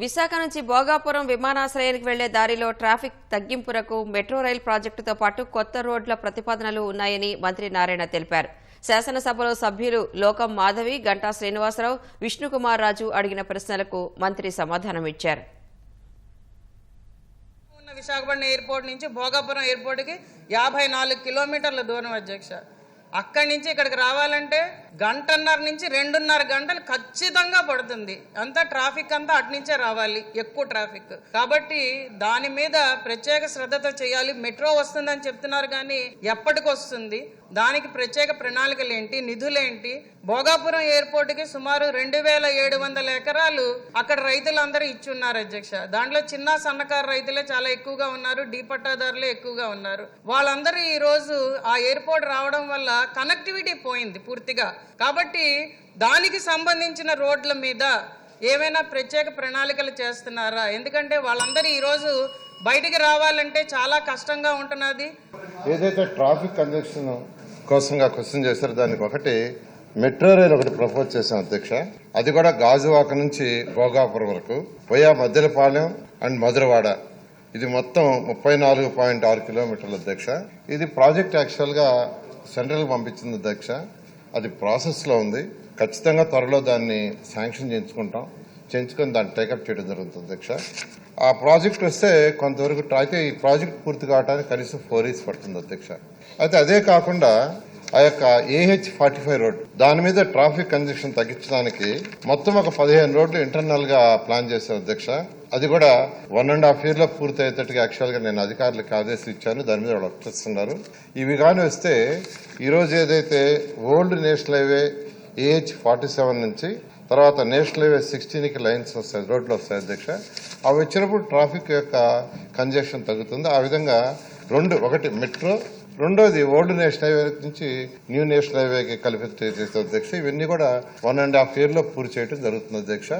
విశాఖ నుంచి భోగాపురం విమానాశ్రయానికి వెళ్ళే దారిలో ట్రాఫిక్ తగ్గింపునకు మెట్రో రైల్ ప్రాజెక్టుతో పాటు కొత్త రోడ్ల ప్రతిపాదనలు ఉన్నాయని మంత్రి నారాయణ తెలిపారు. శాసనసభలో సభ్యులు లోకం మాధవి గంటా శ్రీనివాసరావు విష్ణుకుమార్ రాజు అడిగిన ప్రశ్నలకు మంత్రి సమాధానమిచ్చారు విశాఖపట్నం ఎయిర్పోర్ట్ నుంచి భోగాపురం ఎయిర్పోర్ట్కి యాభై నాలుగు కిలోమీటర్ల దూరం అధ్యక్ష. అక్కడి నుంచి ఇక్కడికి రావాలంటే గంటన్నర నుంచి రెండున్నర గంటలు ఖచ్చితంగా పడుతుంది. అంతా ట్రాఫిక్ అంతా అటు నుంచే రావాలి ఎక్కువ ట్రాఫిక్. కాబట్టి దాని మీద ప్రత్యేక శ్రద్ధతో చేయాలి. మెట్రో వస్తుందని చెప్తున్నారు కానీ ఎప్పటికి వస్తుంది దానికి ప్రత్యేక ప్రణాళికలు ఏంటి నిధులేంటి? భోగాపురం ఎయిర్పోర్ట్కి సుమారు రెండు వేల ఏడు వందల ఎకరాలు అక్కడ రైతులందరూ ఇచ్చున్నారు అధ్యక్ష. దాంట్లో చిన్న సన్నకారు రైతులే చాలా ఎక్కువగా ఉన్నారు డీ పట్టాదారులే ఎక్కువగా ఉన్నారు. వాళ్ళందరూ ఈ రోజు ఆ ఎయిర్పోర్ట్ రావడం వల్ల కనెక్టివిటీ పోయింది పూర్తిగా. కాబట్టి దానికి సంబంధించిన రోడ్ల మీద ఏమైనా ప్రత్యేక ప్రణాళికలు చేస్తున్నారా? ఎందుకంటే వాళ్ళందరూ ఈరోజు బయటికి రావాలంటే చాలా కష్టంగా ఉంటున్నది. ఏదైతే ట్రాఫిక్ కంజక్షన్ కోసంగా క్వశ్చన్ చేశారో దానికి ఒకటి మెట్రో రైల్ ఒకటి ప్రపోజ్ చేశాం అధ్యక్ష. అది కూడా గాజువాక నుంచి భోగాపురం వరకు పోయా మద్దెలపాలెం అండ్ మధురవాడ. ఇది మొత్తం ముప్పై నాలుగు పాయింట్ ఆరు కిలోమీటర్ల అధ్యక్ష. ఇది ప్రాజెక్ట్ యాక్చువల్గా సెంట్రల్ పంపించింది అధ్యక్ష. అది ప్రాసెస్లో ఉంది. ఖచ్చితంగా త్వరలో దాన్ని శాంక్షన్ చేయించుకుంటాం. చేయించుకొని దాన్ని టేకప్ చేయడం జరుగుతుంది అధ్యక్ష. ఆ ప్రాజెక్ట్ వస్తే కొంతవరకు అయితే ఈ ప్రాజెక్ట్ పూర్తి కావడానికి కనీసం ఫోర్ ఇయర్స్ పడుతుంది అధ్యక్ష. అయితే అదే కాకుండా ఆ యొక్క ఏహెచ్ ఫార్టీ ఫైవ్ రోడ్ దాని మీద ట్రాఫిక్ కంజక్షన్ తగ్గించడానికి మొత్తం ఒక పదిహేను రోడ్లు ఇంటర్నల్గా ప్లాన్ చేశారు అధ్యక్ష. అది కూడా వన్ అండ్ హాఫ్ ఇయర్లో పూర్తి అయ్యేటట్టుగా యాక్చువల్గా నేను అధికారులకు ఆదేశం ఇచ్చాను. దాని మీద వాళ్ళు వచ్చేస్తున్నారు ఇవి కానీ వస్తే ఈ రోజు ఏదైతే old national highway AH forty seven నుంచి తర్వాత నేషనల్ హైవే సిక్స్టీన్కి లైన్స్ వస్తాయి రోడ్లు వస్తాయి అధ్యక్ష. అవి వచ్చినప్పుడు ట్రాఫిక్ యొక్క కంజక్షన్ తగ్గుతుంది. ఆ విధంగా రెండు ఒకటి మెట్రో రెండోది ఓల్డ్ నేషనల్ హైవే నుంచి న్యూ నేషనల్ హైవేకి కలిపి చేసే అధ్యక్ష. ఇవన్నీ కూడా వన్ అండ్ హాఫ్ ఇయర్లో పూర్తి చేయడం జరుగుతుంది అధ్యక్ష.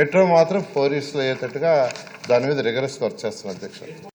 మెట్రో మాత్రం ఫోర్ ఇయర్స్లో అయ్యేటట్టుగా దాని మీద రిగరస్ వర్క్ చేస్తున్నారు అధ్యక్ష.